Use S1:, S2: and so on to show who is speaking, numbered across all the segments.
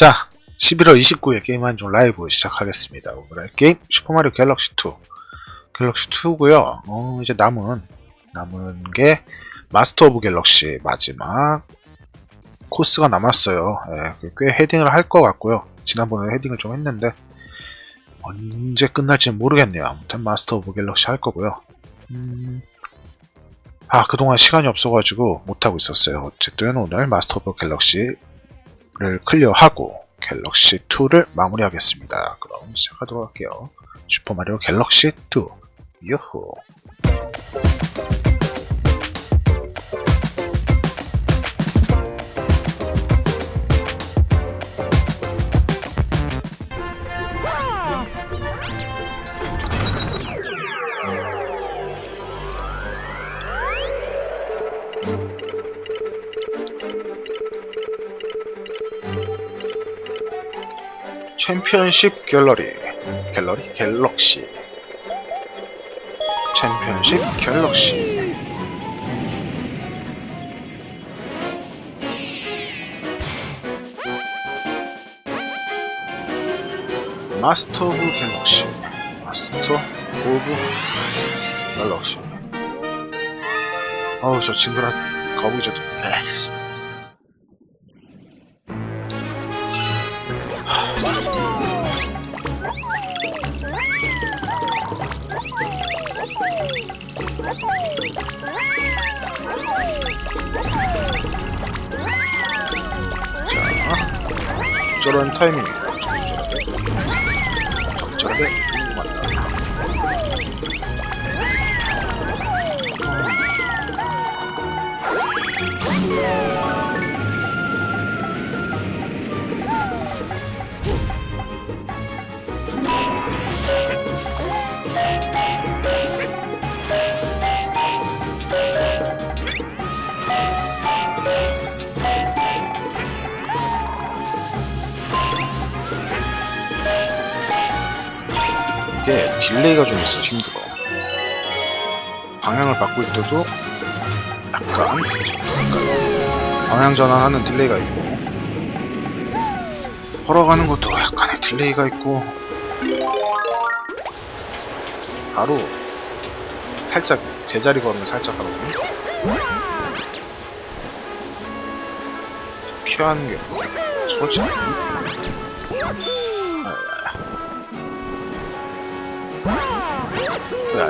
S1: 자, 11월 29일 게임 한종 라이브 시작하겠습니다. 오늘의 게임 슈퍼마리오 갤럭시 2. 갤럭시 2고요. 어, 이제 남은 남은 게 마스터 오브 갤럭시 마지막 코스가 남았어요. 예, 꽤 헤딩을 할 것 같고요. 지난번에 헤딩을 좀 했는데 언제 끝날지 모르겠네요. 아무튼 마스터 오브 갤럭시 할 거고요. 음, 아 그동안 시간이 없어가지고 못하고 있었어요. 어쨌든 오늘 마스터 오브 갤럭시 를 클리어하고 갤럭시 2를 마무리하겠습니다. 그럼 시작하도록 할게요. 슈퍼마리오 갤럭시 2 유후 챔피언십 갤러리. 갤러리? 갤럭시. 챔피언십 갤럭시. 마스터 오브 갤럭시. 마스터 오브 갤럭시. 어우 저 친구랑 거북이 저 에이 타이밍 적절하 딜레이가 좀 있어 힘들어. 방향을 바꿀 때도 약간, 약간 방향 전환하는 딜레이가 있고 걸어가는 것도 약간의 딜레이가 있고 바로 살짝 제자리 걸으면 살짝 하거든요. 피하는 게 솔직히 야,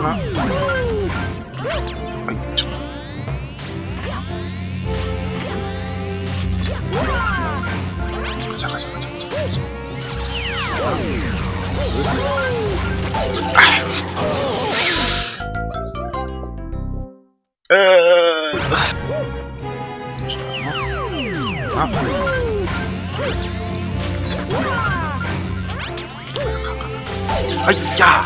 S1: 하나 아이 참 가자 가자. 가자 가자 아 이야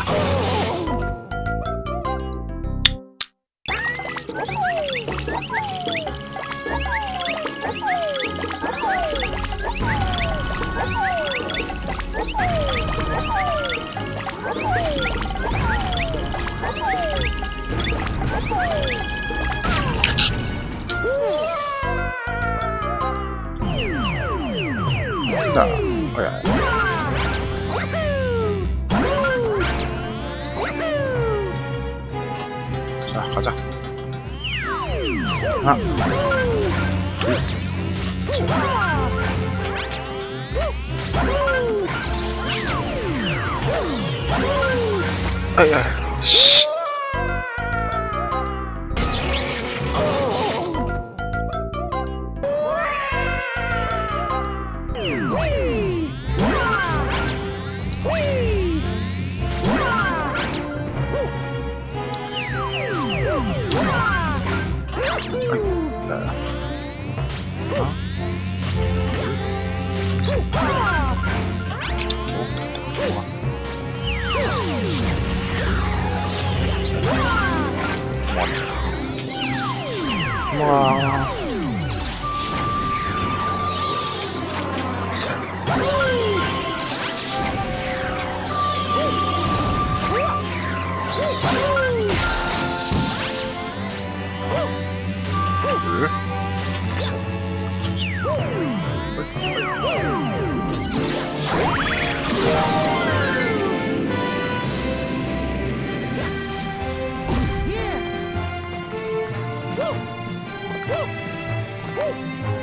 S1: 자, 어야. 자, 하나, 둘, 아.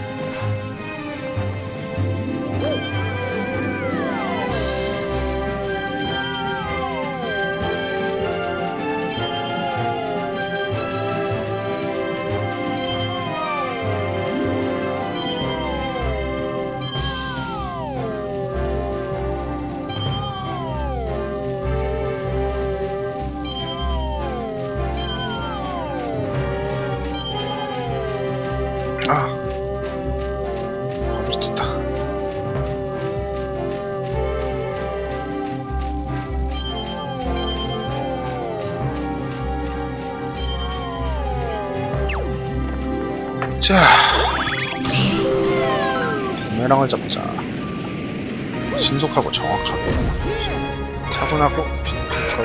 S1: 자. 부메랑을 잡자. 신속하고 정확하게. 차분하고 빈털하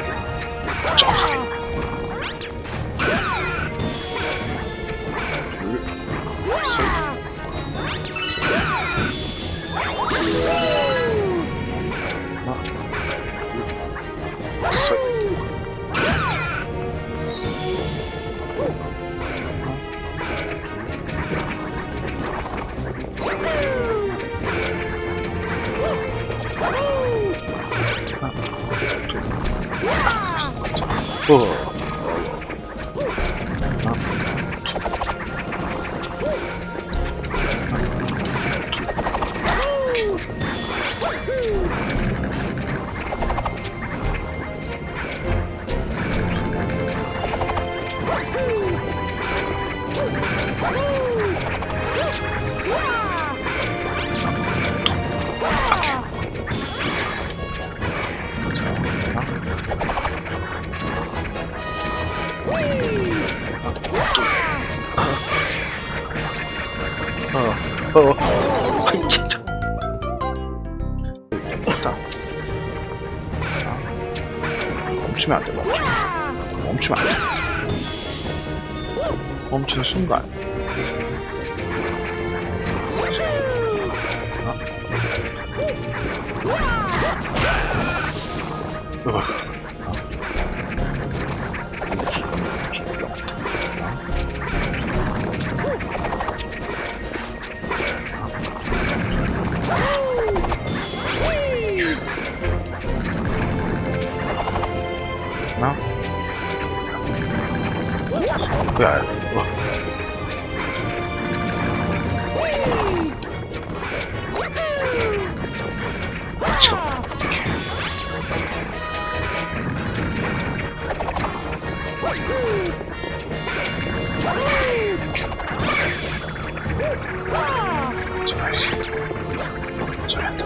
S1: 잘했어. 잘했다.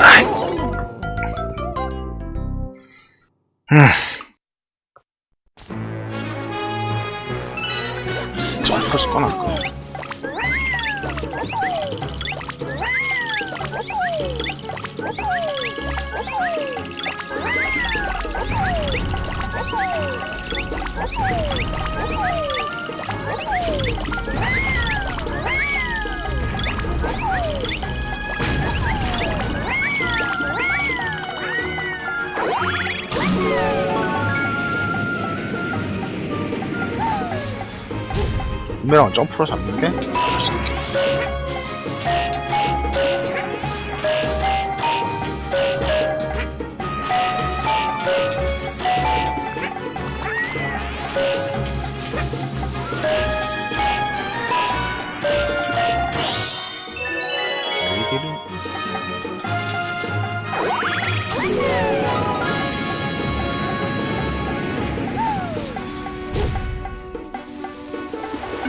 S1: 아이. 음. 분명한 점프로 잡는 게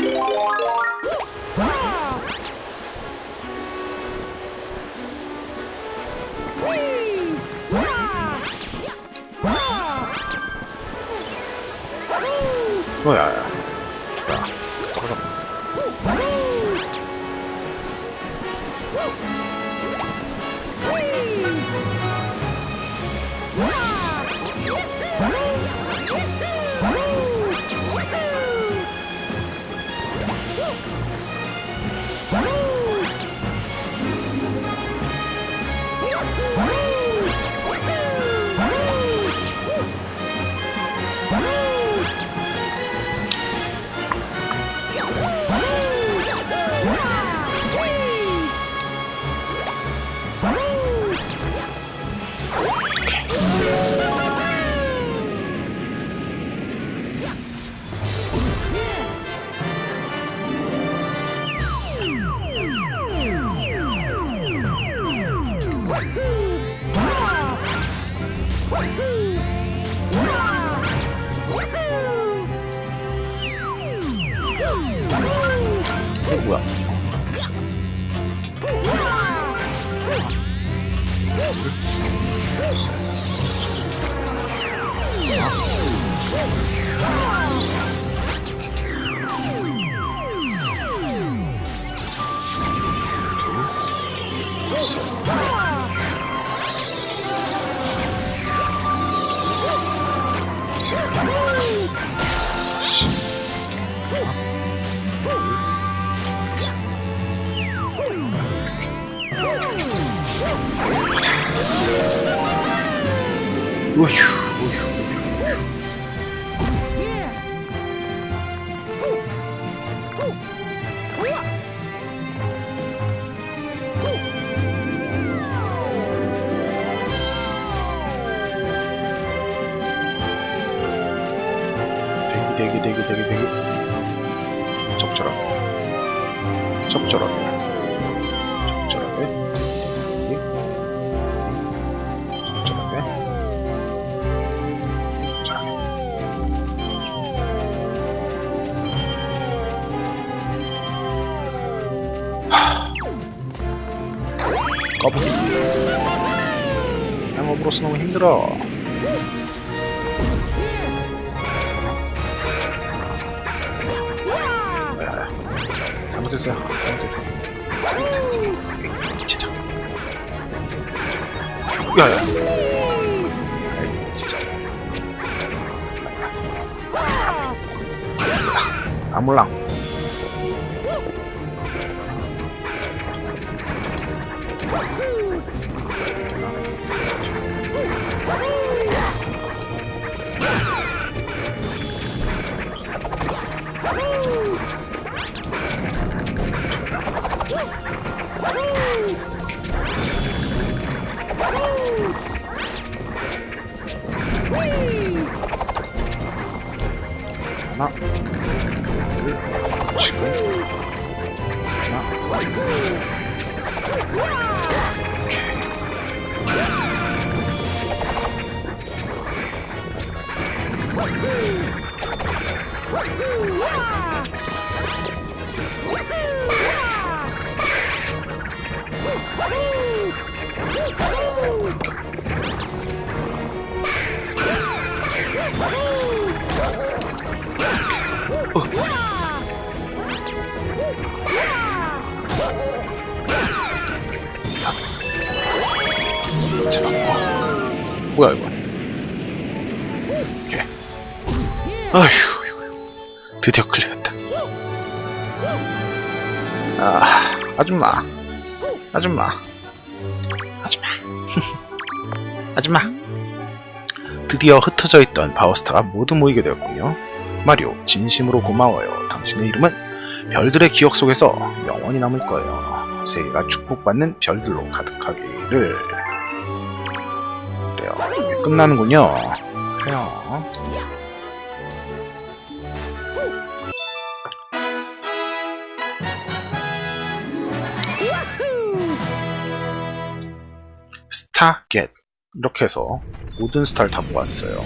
S1: Yeah. 우휴, 거북이. 영업으로서 너무 힘들어. 잘못했어요. 잘못했어. 잘못했어. 진짜. 야야. 진짜. 아몰랑. 하나, 드디어 클리어했다. 아, 아줌마, 아줌마, 아줌마, 아줌마. 드디어 흩어져 있던 바우스타가 모두 모이게 되었군요. 마리오, 진심으로 고마워요. 당신의 이름은 별들의 기억 속에서 영원히 남을 거예요. 세계가 축복받는 별들로 가득하기를. 그래요. 끝나는군요. 그래요. 타겟 이렇게 해서 모든 스타를 다 모았어요.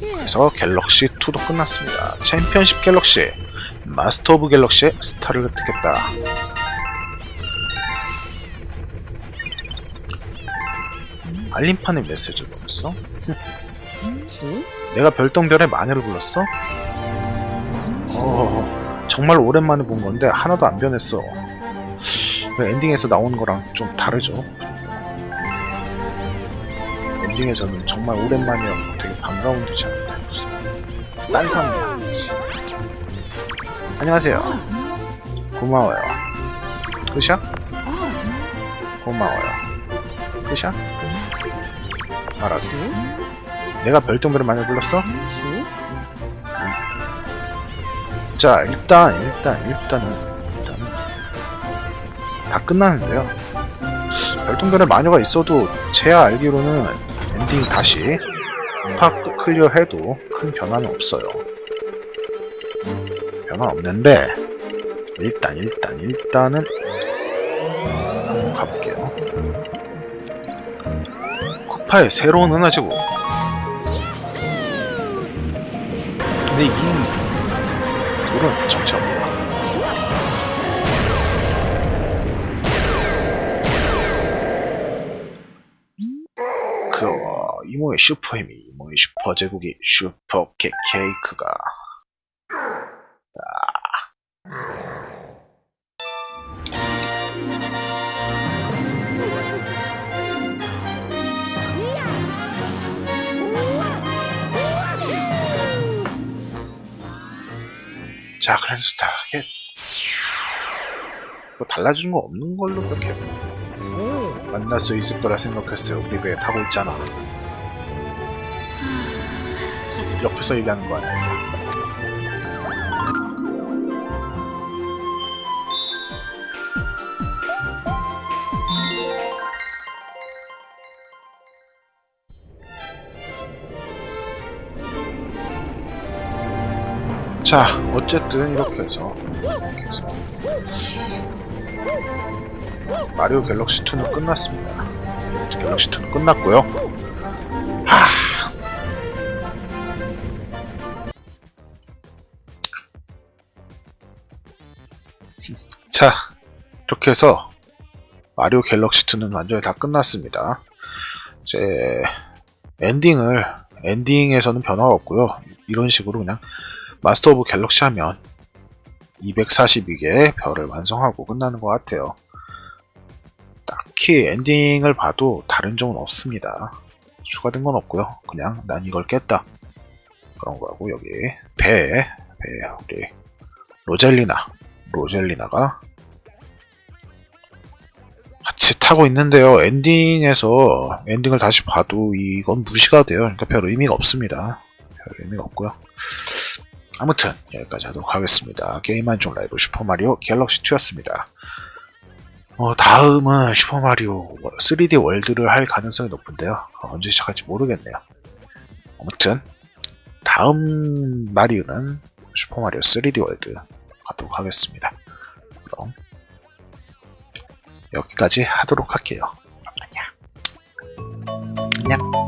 S1: 그래서 갤럭시 2도 끝났습니다. 챔피언십 갤럭시, 마스터 오브 갤럭시의 스타를 획득했다. 알림판에 메시지를?
S2: 지?
S1: 내가 별똥별의 마녀를 불렀어? 어, 정말 오랜만에 본 건데 하나도 안 변했어. 그 엔딩에서 나오는 거랑 좀 다르죠. 엔딩에서는 정말 오랜만이었고 되게 반가운 듯이 딴 사람. 안녕하세요. 고마워요. 끝이야? 고마워요. 끝이야?
S2: 지?
S1: 내가 별똥별을 많이 불렀어?
S2: 지?
S1: 자, 일단, 일단, 일단은, 끝나는데요. 별똥별에 마녀가 있어도, 제가 알기로는 엔딩 다시, 팍 클리어 해도 큰 변화는 없어요. 변화 없는데, 일단, 일단, 일단은, 한번 가볼게요. 코파에 새로운 은하지고. 근데 이 돌은 정체 이모의 슈퍼 힘이 이모의 슈퍼 제국이 슈퍼 케, 케이크가 자 그랜스타 이게 뭐 달라지는 거 없는 걸로 그렇게
S2: 지?
S1: 만날 수 있을 거라 생각했어요. 우리 배 타고 있잖아. 옆에서 얘기하는 거 아니야? 자, 어쨌든 이렇게 해서, 이렇게 해서 마리오 갤럭시 2는 끝났습니다. 갤럭시 2는 끝났고요. 이렇게 해서 마리오 갤럭시 2는 완전히 다 끝났습니다. 이제 엔딩을 엔딩에서는 변화가 없고요. 이런 식으로 그냥 마스터 오브 갤럭시 하면 242개의 별을 완성하고 끝나는 것 같아요. 딱히 엔딩을 봐도 다른 점은 없습니다. 추가된 건 없고요. 그냥 난 이걸 깼다. 그런 거하고 여기 배, 배 우리 로젤리나, 로젤리나가 같이 타고 있는데요. 엔딩에서 엔딩을 다시 봐도 이건 무시가 돼요. 그러니까 별 의미가 없습니다. 별 의미가 없고요. 아무튼 여기까지 하도록 하겠습니다. 게임 한종 라이브 슈퍼마리오 갤럭시 2였습니다. 어, 다음은 슈퍼마리오 3D 월드를 할 가능성이 높은데요. 언제 시작할지 모르겠네요. 아무튼 다음 마리오는 슈퍼마리오 3D 월드 가도록 하겠습니다. 여기까지 하도록 할게요. 안녕. 안녕.